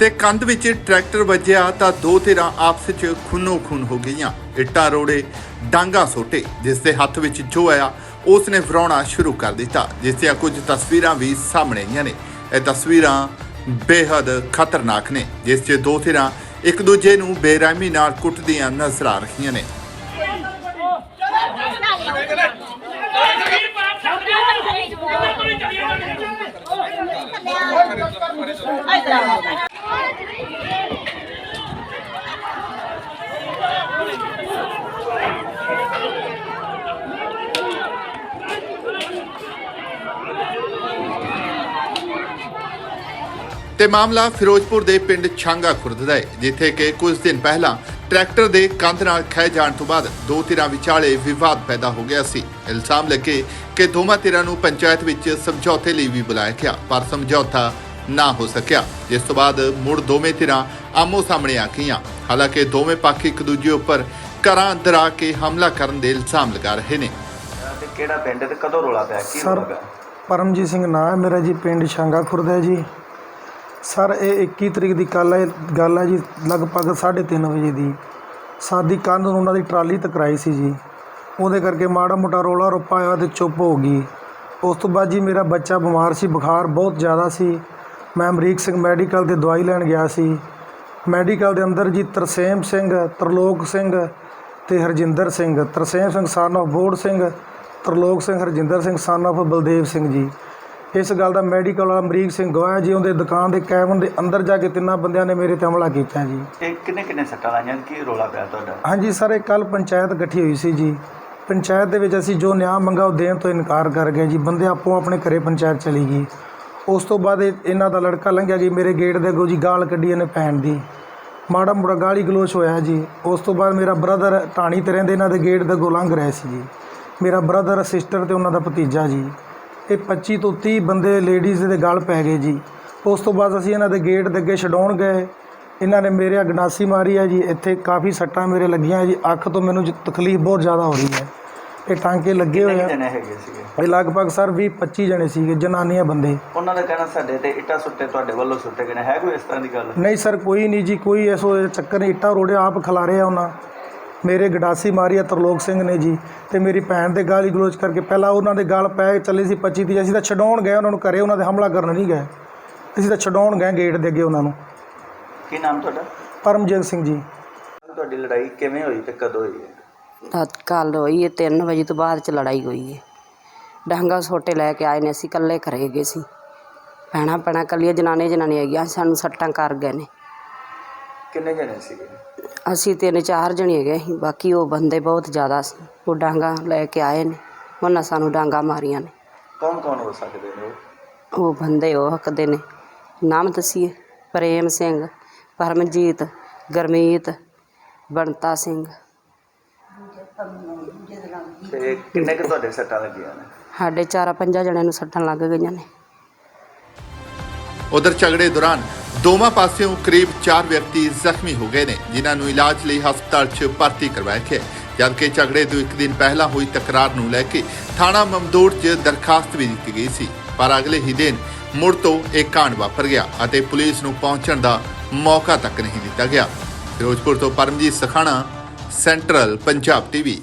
ਤੇ ਕੰਧ ਵਿੱਚ ਟਰੈਕਟਰ ਵੱਜਿਆ ਤਾਂ ਦੋ ਧਿਰਾਂ ਆਪਸ ਵਿੱਚ ਖੂਨੋ ਖੂਨ ਹੋ ਗਈਆਂ। ਇੱਟਾਂ ਰੋੜੇ, ਡਾਂਗਾ ਸੋਟੇ, ਜਿਸ ਦੇ ਹੱਥ ਵਿੱਚ ਜੋ ਆਇਆ, ਉਸ ਨੇ ਵਰਾਉਣਾ ਸ਼ੁਰੂ ਕਰ ਦਿੱਤਾ, ਜਿਸ ਦੀਆਂ ਕੁਝ ਤਸਵੀਰਾਂ ਵੀ ਸਾਹਮਣੇ ਆਈਆਂ ਨੇ। ਇਹ ਤਸਵੀਰਾਂ ਬੇਹੱਦ ਖਤਰਨਾਕ ਨੇ, ਜਿਸ 'ਚ ਦੋ ਧਿਰਾਂ ਇੱਕ ਦੂਜੇ ਨੂੰ ਬੇਰਹਿਮੀ ਨਾਲ ਕੁੱਟਦੀਆਂ ਨਜ਼ਰ ਆ ਰਹੀਆਂ ਨੇ। ਤੇ ਮਾਮਲਾ ਫਿਰੋਜ਼ਪੁਰ ਦੇ ਪਿੰਡ ਛਾਂਗਾ ਖੁਰਦ ਦਾ ਹੈ ਜਿੱਥੇ ਕਿ ਕੁਝ ਦਿਨ ਪਹਿਲਾਂ ਟਰੈਕਟਰ ਦੇ ਕੰਧ ਨਾਲ ਖਹਿ ਜਾਣ ਤੋਂ ਬਾਅਦ ਦੋ ਧਿਰਾਂ ਵਿਚਾਲੇ ਵਿਵਾਦ ਪੈਦਾ ਹੋ ਗਿਆ ਸੀ। ਇਲਜ਼ਾਮ ਲੱਗੇ ਕਿ ਦੋਵਾਂ ਧਿਰਾਂ ਨੂੰ ਪੰਚਾਇਤ ਵਿੱਚ ਸਮਝੌਤੇ ਲਈ ਵੀ ਬੁਲਾਇਆ ਗਿਆ ਪਰ ਸਮਝੌਤਾ ਨਾ ਹੋ ਸਕਿਆ ਜਿਸ ਤੋਂ ਬਾਅਦ ਮੁੜ ਦੋਵੇਂ ਧਿਰਾਂ ਆਮੋ ਸਾਹਮਣੇ ਆ ਗਈਆਂ। ਹਾਲਾਂਕਿ ਦੋਵੇਂ ਪੱਖ ਇੱਕ ਦੂਜੇ ਉੱਪਰ ਘਰਾਂ ਅੰਦਰ ਆ ਕੇ ਹਮਲਾ ਕਰਨ ਦੇ ਇਲਜ਼ਾਮ ਲਗਾ ਰਹੇ ਨੇ। ਤੇ ਕਿਹੜਾ ਪਿੰਡ ਤੇ ਕਦੋਂ ਰੋਲਾ ਪਿਆ? ਕੀ ਸਰ ਪਿਆ ਪਰਮਜੀਤ ਸਿੰਘ ਨਾਂ ਹੈ ਮੇਰਾ ਜੀ ਪਿੰਡ ਸ਼ਾਂਗਾ ਖੁਰਦ ਹੈ ਜੀ। ਸਰ, ਇਹ 21 ਤਰੀਕ ਦੀ ਕੱਲ ਹੈ, ਗੱਲ ਹੈ ਜੀ, ਲਗਭਗ 3:30 ਵਜੇ ਦੀ। ਸਾਦੀ ਕੰਧ ਨੂੰ ਉਹਨਾਂ ਦੀ ਟਰਾਲੀ ਟਕਰਾਈ ਸੀ ਜੀ। ਉਹਦੇ ਕਰਕੇ ਮਾੜਾ ਮੋਟਾ ਰੋਲਾ ਰੋਪਾ ਹੋਇਆ ਤੇ ਚੁੱਪ ਹੋ ਗਈ। ਉਸ ਤੋਂ ਬਾਅਦ ਜੀ ਮੇਰਾ ਬੱਚਾ ਬਿਮਾਰ ਸੀ, ਬੁਖਾਰ ਬਹੁਤ ਜ਼ਿਆਦਾ ਸੀ। ਮੈਂ ਅਮਰੀਕ ਸਿੰਘ ਮੈਡੀਕਲ ਤੇ ਦਵਾਈ ਲੈਣ ਗਿਆ ਸੀ। ਮੈਡੀਕਲ ਦੇ ਅੰਦਰ ਜੀ ਤਰਸੇਮ ਸਿੰਘ, ਤਰਲੋਕ ਸਿੰਘ ਤੇ ਹਰਜਿੰਦਰ ਸਿੰਘ। ਤਰਸੇਮ ਸਿੰਘ ਸਨ of ਬੋੜ Singh, Tarlok Singh, Harjinder Singh son of Baldev Singh ji. ਇਸ ਗੱਲ ਦਾ ਮੈਡੀਕਲ ਵਾਲਾ ਅਮਰੀਕ ਸਿੰਘ ਗਵਾਹ ਜੀ ਉਹਦੇ ਦੁਕਾਨ ਦੇ ਕੈਬਨ ਦੇ ਅੰਦਰ ਜਾ ਕੇ ਤਿੰਨਾਂ ਬੰਦਿਆਂ ਨੇ ਮੇਰੇ ਤੇ ਹਮਲਾ ਕੀਤਾ ਜੀ। ਇਹ ਕਿੰਨੇ ਕਿੰਨੇ ਸੱਟਾਂ ਲਾਈਆਂ? ਕੀ ਰੋਲਾ ਪਿਆ ਤੁਹਾਡਾ? ਹਾਂਜੀ ਸਰ ਇਹ ਕੱਲ ਪੰਚਾਇਤ ਇਕੱਠੀ ਹੋਈ ਸੀ ਜੀ। ਪੰਚਾਇਤ ਦੇ ਵਿੱਚ ਅਸੀਂ ਜੋ ਨਿਆਂ ਮੰਗਾ ਉਹ ਦੇਣ ਤੋਂ ਇਨਕਾਰ ਕਰ ਗਏ ਜੀ। ਬੰਦੇ ਆਪੋ ਆਪਣੇ ਘਰੇ ਪੰਚਾਇਤ ਚਲੀ ਗਈ। ਉਸ ਤੋਂ ਬਾਅਦ ਇਹ- ਇਹਨਾਂ ਦਾ ਲੜਕਾ ਲੰਘਿਆ ਜੀ ਮੇਰੇ ਗੇਟ ਦੇ ਅੱਗੋਂ ਜੀ ਗਾਲ ਕੱਢੀ ਇਹਨੇ ਭੈਣ ਦੀ। ਮਾੜਾ ਮੋੜਾ ਗਾਲੀ ਗਲੋਚ ਹੋਇਆ ਜੀ। ਉਸ ਤੋਂ ਬਾਅਦ ਮੇਰਾ ਬ੍ਰਦਰ ਟਾਣੀ ਤੇ ਰਹਿੰਦੇ ਇਹਨਾਂ ਦੇ ਗੇਟ ਦੇ ਅੱਗੋਂ ਲੰਘ ਰਿਹਾ ਸੀ ਜੀ। ਮੇਰਾ ਬ੍ਰਦਰ ਸਿਸਟਰ ਤੇ ਉਹਨਾਂ ਦਾ ਭਤੀਜਾ ਜੀ। ਇਹ 25 ਤੋਂ 30 ਬੰਦੇ ਲੇਡੀਜ਼ ਦੇ ਗਲ ਪੈ ਗਏ ਜੀ। ਉਸ ਤੋਂ ਬਾਅਦ ਅਸੀਂ ਇਹਨਾਂ ਦੇ ਗੇਟ ਦੇ ਅੱਗੇ ਛਡਾਉਣ ਗਏ। ਇਹਨਾਂ ਨੇ ਮੇਰੇ ਗੰਡਾਸੀ ਮਾਰੀ ਹੈ ਜੀ। ਇੱਥੇ ਕਾਫੀ ਸੱਟਾਂ ਮੇਰੇ ਲੱਗੀਆਂ ਜੀ। ਅੱਖ ਤੋਂ ਮੈਨੂੰ ਤਕਲੀਫ ਬਹੁਤ ਜ਼ਿਆਦਾ ਹੋ ਰਹੀ ਹੈ। ਇਹ ਟਾਂਕੇ ਲੱਗੇ ਹੋਏ ਆ। ਜਣੇ ਹੈਗੇ ਸੀਗੇ? ਇਹ ਲਗਭਗ ਸਰ 20 25 ਜਣੇ ਸੀਗੇ ਜਨਾਨੀਆਂ ਬੰਦੇ। ਉਹਨਾਂ ਦਾ ਕਹਿਣਾ ਸਾਡੇ ਤੇ ਇੱਟਾਂ ਸੁੱਟੇ ਤੁਹਾਡੇ ਵੱਲੋਂ ਸੁੱਟੇ ਗਏ ਨੇ। ਹੈ ਕੋਈ ਇਸ ਤਰ੍ਹਾਂ ਦੀ ਗੱਲ? ਨਹੀਂ ਸਰ ਕੋਈ ਨਹੀਂ ਜੀ। ਕੋਈ ਐਸੋ ਚੱਕਰ ਨਹੀਂ। ਇੱਟਾਂ ਰੋੜੇ ਆਪ ਖਿਲਾਰੇ ਆ ਉਹਨਾਂ। ਮੇਰੇ ਗਡਾਸੀ ਮਾਰੀ ਆ ਤਰਲੋਕ ਸਿੰਘ ਨੇ ਜੀ ਤੇ ਮੇਰੀ ਭੈਣ ਦੇ ਗਾਲੀ ਗਲੋਚ ਕਰਕੇ ਪਹਿਲਾਂ ਉਹਨਾਂ ਦੇ ਗਲ ਪੈ ਚੱਲੇ ਸੀ 25 ਦੀ ਅਸੀਂ ਤਾਂ ਛਡਾਉਣ ਗਏ ਉਹਨਾਂ ਨੂੰ ਘਰੇ ਉਹਨਾਂ ਦੇ ਹਮਲਾ ਕਰਨ ਨਹੀਂ ਗਏ। ਅਸੀਂ ਤਾਂ ਛਡਾਉਣ ਗਏ ਗੇਟ ਦੇ ਅੱਗੇ ਉਹਨਾਂ ਨੂੰ। ਕੀ ਨਾਮ ਤੁਹਾਡਾ? ਪਰਮਜੀਤ ਸਿੰਘ ਜੀ। ਤੁਹਾਡੀ ਲੜਾਈ ਕਿਵੇਂ ਹੋਈ ਤੇ ਕਦੋਂ ਹੋਈ ਹੈ? ਕੱਲ ਹੋਈ ਹੈ 3 ਵਜੇ ਤੋਂ ਬਾਅਦ ਚ ਲੜਾਈ ਹੋਈ ਹੈ। ਡਾਂਗਾ ਛੋਟੇ ਲੈ ਕੇ ਆਏ ਨੇ ਅਸੀਂ ਇਕੱਲੇ ਘਰੇ ਗਏ ਸੀ। ਭੈਣਾਂ ਭੈਣਾਂ ਕੱਲੀਆਂ ਜਨਾਨੇ ਜਨਾਨੀ ਹੈਗੀਆਂ ਸਾਨੂੰ ਸੱਟਾਂ ਕਰ ਗਏ ਨੇ। ਕਿੰਨੇ ਜਣੇ ਸੀਗੇ? ਅਸੀਂ ਤਿੰਨ ਚਾਰ ਜਣੇ ਹੈਗੇ ਸੀ ਬਾਕੀ ਉਹ ਬੰਦੇ ਬਹੁਤ ਜ਼ਿਆਦਾ ਸੀ। ਉਹ ਡਾਂਗਾ ਲੈ ਕੇ ਆਏ ਨੇ ਉਹਨਾਂ ਸਾਨੂੰ ਡਾਂਗਾ ਮਾਰੀਆਂ ਨੇ। ਕੌਣ ਕੌਣ ਹੋ ਸਕਦੇ ਨੇ ਉਹ? ਉਹ ਬੰਦੇ ਉਹ ਹੱਕਦੇ ਨੇ। ਨਾਮ ਦੱਸੀਏ ਪ੍ਰੇਮ ਸਿੰਘ ਪਰਮਜੀਤ ਗਰਮੀਤ ਬੰਤਾ ਸਿੰਘ। ਤੇ ਕਿੰਨੇ ਕੁ ਤੁਹਾਡੇ ਸੱਟਾਂ ਲੱਗੀਆਂ ਨੇ? ਸਾਡੇ ਚਾਰਾਂ ਪੰਜਾਂ ਜਣਿਆਂ ਨੂੰ ਸੱਟਾਂ ਲੱਗ ਗਈਆਂ ਨੇ। ਉਧਰ ਝਗੜੇ ਦੌਰਾਨ ਦੋਵਾਂ ਪਾਸਿਓਂ ਕਰੀਬ 4 ਵਿਅਕਤੀ ਜ਼ਖਮੀ ਹੋ ਗਏ ਨੇ, ਜਿਨ੍ਹਾਂ ਨੂੰ ਇਲਾਜ ਲਈ ਹਸਪਤਾਲ 'ਚ ਭਰਤੀ ਕਰਵਾਇਆ ਗਿਆ। ਜਦਕਿ ਝਗੜੇ ਤੋਂ ਇੱਕ ਦਿਨ ਪਹਿਲਾਂ ਹੋਈ ਤਕਰਾਰ ਨੂੰ ਲੈ ਕੇ ਥਾਣਾ ਮਮਦੋੜ 'ਚ ਦਰਖਾਸਤ ਵੀ ਦਿੱਤੀ ਗਈ ਸੀ, ਪਰ ਅਗਲੇ ਹੀ ਦਿਨ ਮੁੜ ਤੋਂ ਇਹ ਕਾਂਡ ਵਾਪਰ ਗਿਆ ਅਤੇ ਪੁਲਿਸ ਨੂੰ ਪਹੁੰਚਣ ਦਾ ਮੌਕਾ ਤੱਕ ਨਹੀਂ ਦਿੱਤਾ ਗਿਆ। ਫਿਰੋਜ਼ਪੁਰ ਤੋਂ ਪਰਮਜੀਤ ਸਖਾਣਾ, ਸੈਂਟਰਲ ਪੰਜਾਬ ਟੀਵੀ।